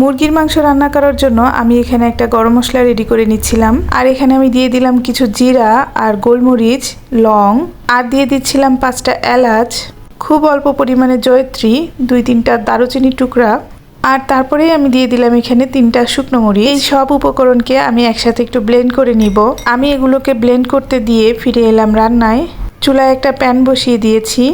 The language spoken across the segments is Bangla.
মুরগির মাংস রান্না করার জন্য আমি এখানে একটা গরম মশলা রেডি করে নিচ্ছিলাম। আর এখানে আমি দিয়ে দিলাম কিছু জিরা আর গোলমরিচ, লং, আর দিয়ে দিচ্ছিলাম পাঁচটা এলাচ, খুব অল্প পরিমাণে জয়ত্রী, দুই তিনটা দারুচিনি টুকরা, আর তারপরেই আমি দিয়ে দিলাম এখানে তিনটা শুকনো মরিচ। এই সব উপকরণকে আমি একসাথে একটু ব্লেন্ড করে নিব। আমি এগুলোকে ব্লেন্ড করতে দিয়ে ফিরে এলাম রান্নায়। চুলায় একটা প্যান বসিয়ে দিয়েছি।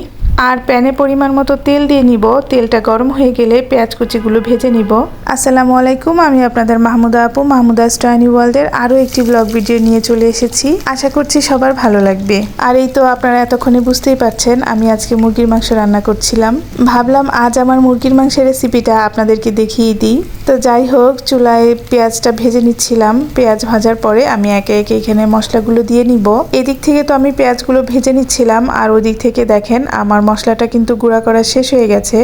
আর প্যানে পরিমাণ মতো তেল দিয়ে নিব। তেলটা গরম হয়ে গেলে পেঁয়াজ কুচিগুলো ভেজে নিব। আসসালামু আলাইকুম, আমি আপনাদের মাহমুদা আপু, মাহমুদা স্টাইনি ওয়ার্ল্ডের আরও একটি ব্লগ ভিডিও নিয়ে চলে এসেছি। আশা করছি সবার ভালো লাগবে। আর এই তো আপনারা এতক্ষণে বুঝতেই পারছেন, আমি আজকে মুরগির মাংস রান্না করছিলাম। ভাবলাম আজ আমার মুরগির মাংসের রেসিপিটা আপনাদেরকে দেখিয়ে দিই। তো যাই হোক, চুলায় পেঁয়াজটা ভেজে নিচ্ছিলাম। পেঁয়াজ ভাজার পরে আমি একে একে এখানে মশলাগুলো দিয়ে নিব। এদিক থেকে তো আমি পেঁয়াজগুলো ভেজে নিচ্ছিলাম, আর ওদিক থেকে দেখেন আমার মশলাটা কিন্তু গুঁড়া করা শেষ হয়ে গেছে।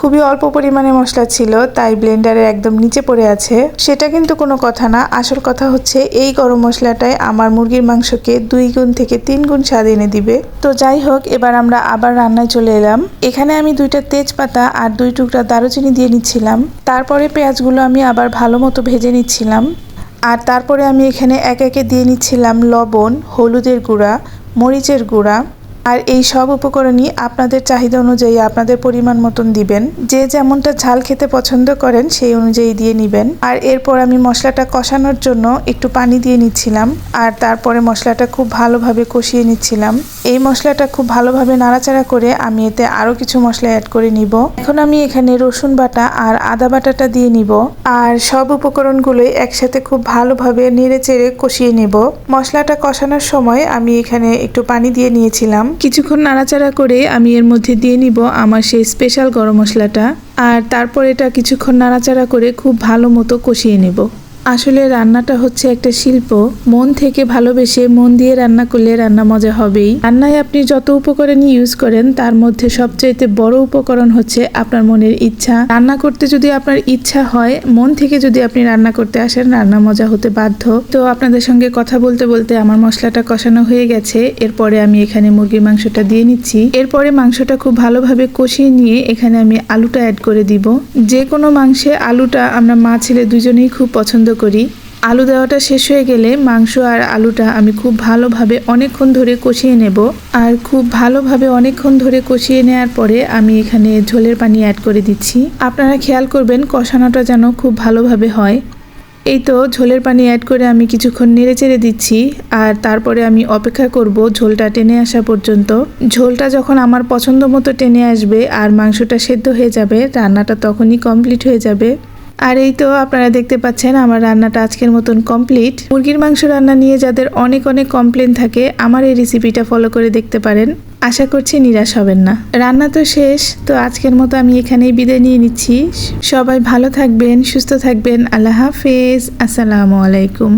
খুবই অল্প পরিমাণে মশলা ছিল, তাই ব্লেন্ডারের একদম নিচে পড়ে আছে। সেটা কিন্তু কোনো কথা না, আসল কথা হচ্ছে এই গরম মশলাটাই আমার মুরগির মাংসকে দুই গুণ থেকে তিন গুণ স্বাদ এনে দিবে। তো যাই হোক, এবার আমরা আবার রান্নায় চলে এলাম। এখানে আমি দুইটা তেজপাতা আর দুই টুকরা দারুচিনি দিয়ে নিচ্ছিলাম। তারপরে পেঁয়াজগুলো আমি আবার ভালো মতো ভেজে নিচ্ছিলাম। আর তারপরে আমি এখানে এক একে দিয়ে নিচ্ছিলাম লবণ, হলুদের গুঁড়া, মরিচের গুঁড়া আর এই সব উপকরণই আপনাদের চাহিদা অনুযায়ী আপনাদের পরিমাণ মতন দিবেন। যে যেমনটা ঝাল খেতে পছন্দ করেন, সেই অনুযায়ী দিয়ে নিবেন। আর এরপর আমি মশলাটা কষানোর জন্য একটু পানি দিয়ে নিচ্ছিলাম। আর তারপরে মশলাটা খুব ভালোভাবে কষিয়ে নিচ্ছিলাম। এই মশলাটা খুব ভালোভাবে নাড়াচাড়া করে আমি এতে আরও কিছু মশলা অ্যাড করে নিব। এখন আমি এখানে রসুন বাটা আর আদা বাটাটা দিয়ে নিব। আর সব উপকরণগুলোই একসাথে খুব ভালোভাবে নেড়ে চেড়ে কষিয়ে নেব। মশলাটা কষানোর সময় আমি এখানে একটু পানি দিয়ে নিয়েছিলাম। কিছুক্ষণ নাড়াচাড়া করে আমি এর মধ্যে দিয়ে নিব আমার সেই স্পেশাল গরম মশলাটা, আর তারপর এটা কিছুক্ষণ নাড়াচাড়া করে খুব ভালো মতো কষিয়ে নেব। আসলে রান্নাটা হচ্ছে একটা শিল্প। মন থেকে ভালোবেসে মন দিয়ে রান্না করলে রান্না মজা হবেই। রান্নায় আপনি যত উপকরণই ইউজ করেন, তার মধ্যে সবচাইতে বড় উপকরণ হচ্ছে আপনার মনের ইচ্ছা। রান্না করতে যদি আপনার ইচ্ছা হয়, মন থেকে যদি আপনি রান্না করতে আসেন, রান্না মজা হতে বাধ্য। তো আপনাদের সঙ্গে কথা বলতে বলতে আমার মশলাটা কষানো হয়ে গেছে। এরপরে আমি এখানে মুরগির মাংসটা দিয়ে নিচ্ছি। এরপরে মাংসটা খুব ভালোভাবে কষিয়ে নিয়ে এখানে আমি আলুটা অ্যাড করে দিব। যে কোনো মাংসে আলুটা আমরা মা ছেলে দুজনেই খুব পছন্দ করি। আলু দেওয়াটা শেষ হয়ে গেলে মাংস আর আলুটা আমি খুব ভালোভাবে অনেকক্ষণ ধরে কষিয়ে নেব। আর খুব ভালোভাবে অনেকক্ষণ ধরে কষিয়ে নেওয়ার পরে আমি এখানে ঝোলের পানি অ্যাড করে দিচ্ছি। আপনারা খেয়াল করবেন কষানোটা যেন খুব ভালোভাবে হয়। এই তো ঝোলের পানি অ্যাড করে আমি কিছুক্ষণ নেড়ে চেড়ে দিচ্ছি। আর তারপরে আমি অপেক্ষা করব ঝোলটা টেনে আসা পর্যন্ত। ঝোলটা যখন আমার পছন্দ মতো টেনে আসবে আর মাংসটা সেদ্ধ হয়ে যাবে, রান্নাটা তখনই কমপ্লিট হয়ে যাবে। আর এই তো আপনারা দেখতে পাচ্ছেন, আমার রান্নাটা আজকের মতন কমপ্লিট মুরগির মাংস রান্না নিয়ে যাদের অনেক অনেক কমপ্লেন থাকে, আমার এই রেসিপিটা ফলো করে দেখতে পারেন। আশা করছি নিরাশ হবেন না। রান্না তো শেষ, তো আজকের মতো আমি এখানেই বিদায় নিয়ে নিচ্ছি। সবাই ভালো থাকবেন, সুস্থ থাকবেন, আল্লাহ হাফেজ, আসসালামু আলাইকুম।